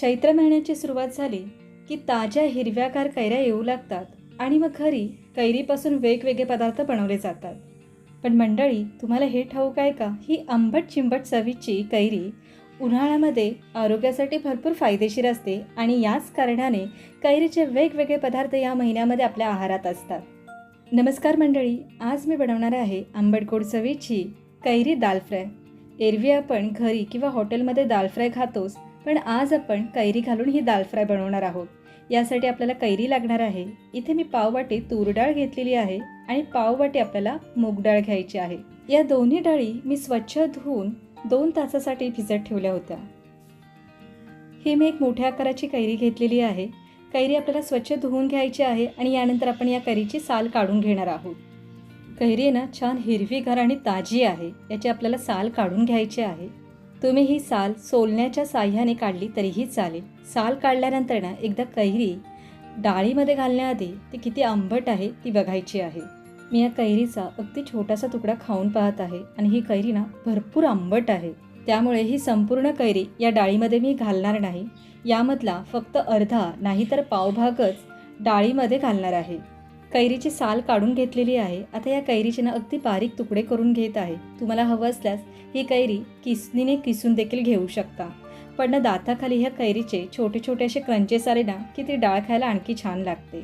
चैत्र महिन्याची सुरुवात झाली की ताज्या हिरव्याकार कैऱ्या येऊ लागतात आणि मग घरी कैरीपासून वेगवेगळे पदार्थ बनवले जातात. पण मंडळी तुम्हाला हे ठाऊक आहे का? ही आंबट चिंबट चवीची कैरी उन्हाळ्यामध्ये आरोग्यासाठी भरपूर फायदेशीर असते आणि याच कारणाने कैरीचे वेगवेगळे पदार्थ या महिन्यामध्ये आपल्या आहारात असतात. नमस्कार मंडळी आज मी बनवणार आहे आंबट गोड चवीची कैरी दाल फ्राय. एरवी आपण घरी किंवा हॉटेलमध्ये दाल फ्राय खातोच पण आज आपण कैरी घालून ही दाल फ्राय बनवणार आहोत. यासाठी आपल्याला कैरी लागणार आहे. इथे मी पाववाटी तूर डाळ घेतलेली आहे आणि पाववाटी आपल्याला मूग डाळ घ्यायची आहे. या दोन्ही डाळी मी स्वच्छ धुवून दोन तासासाठी भिजत ठेवल्या होत्या. ही मी एक मोठ्या आकाराची कैरी घेतलेली आहे. कैरी आपल्याला स्वच्छ धुवून घ्यायची आहे आणि यानंतर आपण या कैरीची साल काढून घेणार आहोत. कैरी ना छान हिरवीगार आणि ताजी आहे. याची आपल्याला साल काढून घ्यायची आहे. तुम्ही ही साल सोलण्याच्या साह्याने काढली तरीही चालेल. साल काढल्यानंतर ना एकदा कैरी डाळीमध्ये घालण्याआधी ती किती आंबट आहे ती बघायची आहे. मी या कैरीचा अगदी छोटासा तुकडा खाऊन पाहत आहे आणि ही कैरी ना भरपूर आंबट आहे. त्यामुळे ही संपूर्ण कैरी या डाळीमध्ये मी घालणार नाही. यामधला फक्त अर्धा नाही तर पावभागच डाळीमध्ये घालणार आहे. कैरीची साल काढून घेतलेली आहे. आता या कैरीचे ना अगदी बारीक तुकडे करून घेत आहे. तुम्हाला हवं असल्यास ही कैरी किसनीने किसून देखील घेऊ शकता. पण ना दाताखाली ह्या कैरीचे छोटे छोटे असे क्रंचेस आले ना की ती डाळ खायला आणखी छान लागते.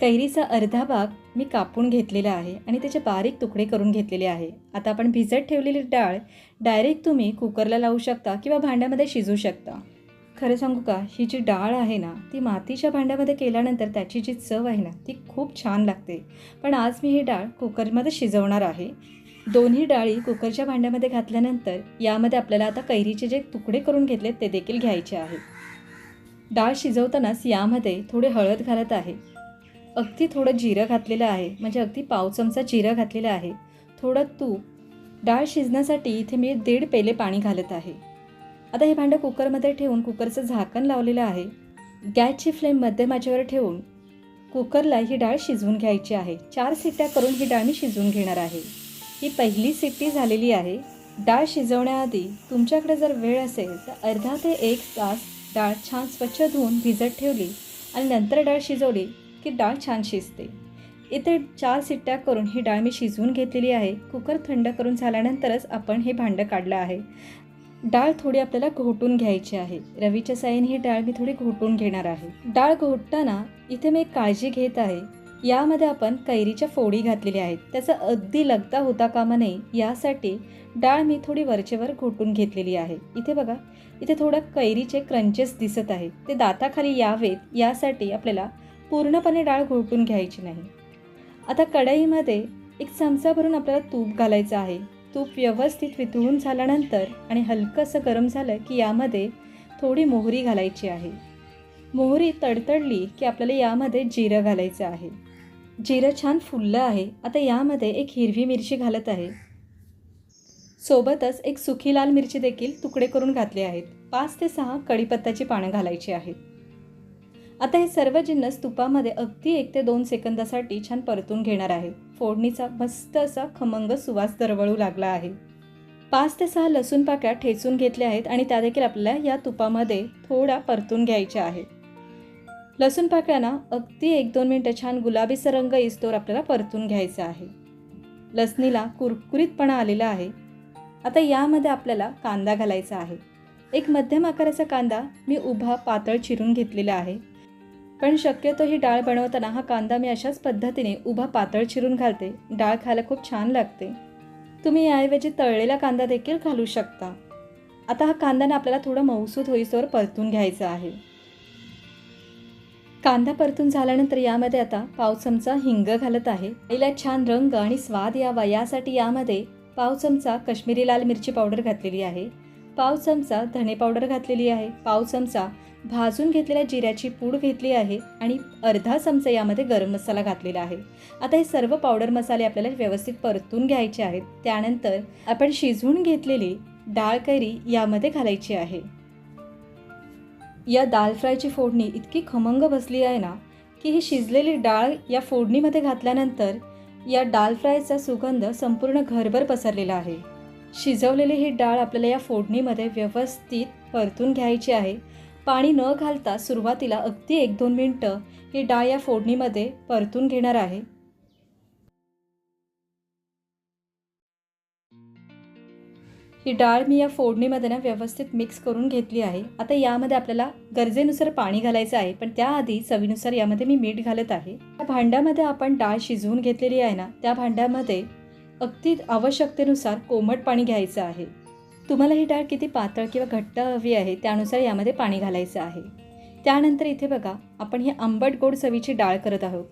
कैरीचा अर्धा भाग मी कापून घेतलेला आहे आणि त्याचे बारीक तुकडे करून घेतलेले आहे. आता आपण भिजत ठेवलेली डाळ डायरेक्ट तुम्ही कुकरला लावू शकता किंवा भांड्यामध्ये शिजू शकता. खरं सांगू का ही जी डाळ आहे ना ती मातीच्या भांड्यामध्ये केल्यानंतर त्याची जी चव आहे ना ती खूप छान लागते. पण आज मी ही डाळ कुकरमध्ये शिजवणार आहे. दोन्ही डाळी कुकरच्या भांड्यामध्ये घातल्यानंतर यामध्ये आपल्याला आता कैरीचे जे तुकडे करून घेतले ते देखील घ्यायचे आहेत डाळ शिजवतानाच यामध्ये थोडे हळद घालत आहे. अगदी थोडं जिरं घातलेलं आहे म्हणजे अगदी पाव चमचा जिरं घातलेलं आहे. थोडं तूप. डाळ शिजण्यासाठी इथे मी दीड पेले पाणी घालत आहे. आता हे भांडं कुकरमध्ये ठेवून कुकरचं झाकण लावलेलं आहे. गॅसची फ्लेम मध्यमाच्यावर ठेवून कुकरला ही डाळ शिजवून घ्यायची आहे. चार सिट्ट्या करून ही डाळ मी शिजवून घेणार आहे. ही पहिली सिट्टी झालेली आहे. डाळ शिजवण्याआधी तुमच्याकडे जर वेळ असेल तर अर्धा ते एक तास डाळ छान स्वच्छ धुवून भिजत ठेवली आणि नंतर डाळ शिजवली की डाळ छान शिजते. इथे चार सिट्ट्या करून ही डाळ मी शिजवून घेतलेली आहे. कुकर थंड करून झाल्यानंतरच आपण हे भांडं काढलं आहे. डाळ थोडी आपल्याला घोटून घ्यायची आहे. रवीच्या साईन ही डाळ मी थोडी घोटून घेणार आहे. डाळ घोटताना इथे मी काळजी घेत आहे. यामध्ये आपण कैरीच्या फोडी घातलेल्या आहेत. त्याचा अगदी लगता होता कामा नये यासाठी डाळ मी थोडी वरचेवर घोटून घेतलेली आहे. इथे बघा इथे थोडं कैरीचे क्रंचेस दिसत आहे. ते दाताखाली यावेत यासाठी आपल्याला पूर्णपणे डाळ घोटून घ्यायची नाही. आता कढईमध्ये एक चमचा भरून आपल्याला तूप घालायचं आहे. तूप व्यवस्थित वितळून झाल्यानंतर आणि हलकंसं गरम झालं की यामध्ये थोडी मोहरी घालायची आहे. मोहरी तडतडली की आपल्याला यामध्ये जिरं घालायचं आहे. जिरं छान फुललं आहे. आता यामध्ये एक हिरवी मिरची घालत आहे. सोबतच एक सुखी लाल मिरची देखील तुकडे करून घातले आहेत. पाच ते सहा कढीपत्त्याची पानं घालायची आहेत. आता हे सर्व जिन्नस तुपामध्ये अगदी एक ते दोन सेकंदासाठी छान परतून घेणार आहे. फोडणीचा मस्त असा खमंग सुवास दरवळू लागला आहे. पाच ते सहा लसूण पाकळ्या ठेचून घेतल्या आहेत आणि त्या देखील आपल्याला या तुपामध्ये थोड्या परतून घ्यायच्या आहेत लसूण पाकळ्यांना अगदी एक दोन मिनटं छान गुलाबीचा रंग इस्तोर आपल्याला परतून घ्यायचा आहे. लसणीला कुरकुरीतपणा आलेला आहे. आता यामध्ये आपल्याला कांदा घालायचा आहे. एक मध्यम आकाराचा कांदा मी उभा पातळ चिरून घेतलेला आहे. पण शक्यतो ही डाळ बनवताना हा कांदा मी अशाच पद्धतीने उभा पातळ चिरून घालते. डाळ खायला खूप छान लागते. तुम्ही याऐवजी तळलेला कांदा देखील घालू शकता. आता हा कांद्याने आपल्याला थोडं मऊसूद होईसवर परतून घ्यायचा आहे. कांदा परतून झाल्यानंतर यामध्ये आता पाव चमचा हिंग घालत आहे. आईला छान रंग आणि स्वाद यावा यासाठी यामध्ये पाव चमचा काश्मीरी लाल मिरची पावडर घातलेली आहे. पाव चमचा धणे पावडर घातलेली आहे. पाव चमचा भाजून घेतलेल्या जिऱ्याची पूड घेतली आहे आणि अर्धा चमचा यामध्ये गरम मसाला घातलेला आहे. आता हे सर्व पावडर मसाले आपल्याला व्यवस्थित परतून घ्यायचे आहेत. त्यानंतर आपण शिजवून घेतलेली डाळ कैरी यामध्ये घालायची आहे. या दाल फ्रायची फोडणी इतकी खमंग बसली आहे ना की ही शिजलेली डाळ या फोडणीमध्ये घातल्यानंतर या डाल फ्रायचा सुगंध संपूर्ण घरभर पसरलेला आहे. शिजवलेली ही डाळ आपल्याला या फोडणीमध्ये व्यवस्थित परतून घ्यायची आहे. पाणी न घालता सुरुवातीला अगदी एक दोन मिनटं ही डाळ या फोडणीमध्ये परतून घेणार आहे. ही डाळ मी या फोडणीमध्ये ना व्यवस्थित मिक्स करून घेतली आहे. आता यामध्ये आपल्याला गरजेनुसार पाणी घालायचं आहे पण त्याआधी चवीनुसार यामध्ये मी मीठ घालत आहे. त्या भांड्यामध्ये आपण डाळ शिजवून घेतलेली आहे ना त्या भांड्यामध्ये अगदी आवश्यकतेनुसार कोमट पाणी घ्यायचं आहे. तुम्हाला ही डाळ किती पातळ किंवा घट्ट हवी आहे त्यानुसार यामध्ये पाणी घालायचं आहे. त्यानंतर इथे बघा आपण ही आंबट गोड चवीची डाळ करत आहोत.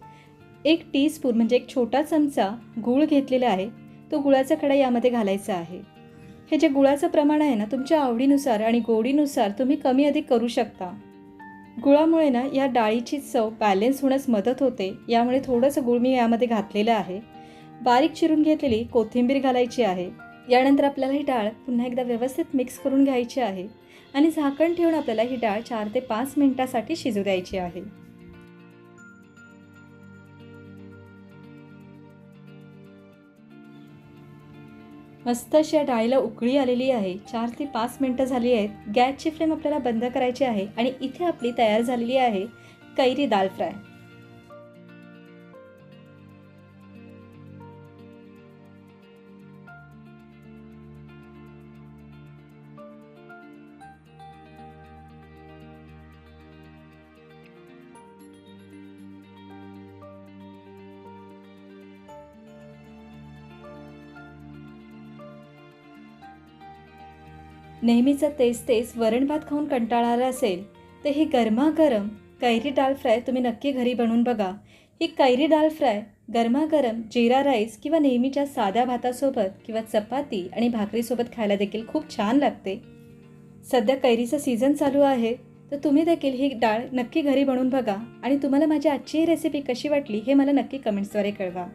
एक टीस्पून म्हणजे एक छोटा चमचा गूळ घेतलेला आहे. तो गुळाचा खडा यामध्ये घालायचा आहे. हे जे गुळाचं प्रमाण आहे ना तुमच्या आवडीनुसार आणि गोडीनुसार तुम्ही कमी अधिक करू शकता. गुळामुळे ना या डाळीची चव बॅलेन्स होण्यास मदत होते. यामुळे थोडंसं गुळ मी यामध्ये घातलेलं आहे. बारीक चिरून घेतलेली कोथिंबीर घालायची आहे. यानंतर आपल्याला ही डाळ पुन्हा एकदा व्यवस्थित मिक्स करून घ्यायची आहे आणि झाकण ठेवून आपल्याला ही डाळ चार ते पाच मिनिटासाठी शिजू द्यायची आहे. मस्त अशी या डाळीला उकळी आलेली आहे. चार ते पाच मिनटं झाली आहेत. गॅसची फ्लेम आपल्याला बंद करायची आहे आणि इथे आपली तयार झालेली आहे कैरी दाल फ्राय. नेहमीचं तेच तेच वरण भात खाऊन कंटाळा आला असेल तर ही गरमागरम कैरी डाळ फ्राय तुम्ही नक्की घरी बनवून बघा. ही कैरी डाळ फ्राय गरमागरम जिरा राईस किंवा नेहमीच्या साध्या भातासोबत किंवा चपाती आणि भाकरीसोबत खायला देखील खूप छान लागते. सध्या कैरीचं सीझन चालू आहे तर तुम्ही देखील ही डाळ नक्की घरी बनवून बघा आणि तुम्हाला माझी आजची रेसिपी कशी वाटली हे मला नक्की कमेंट्सद्वारे कळवा.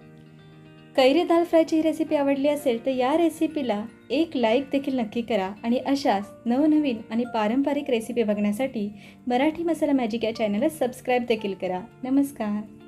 कैरी दाल फ्रायची ही रेसिपी आवडली असेल तर या रेसिपीला एक लाईक देखील नक्की करा आणि अशाच नवनवीन आणि पारंपरिक रेसिपी बघण्यासाठी मराठी मसाला मॅजिक या चॅनलला सबस्क्राईब देखील करा. नमस्कार.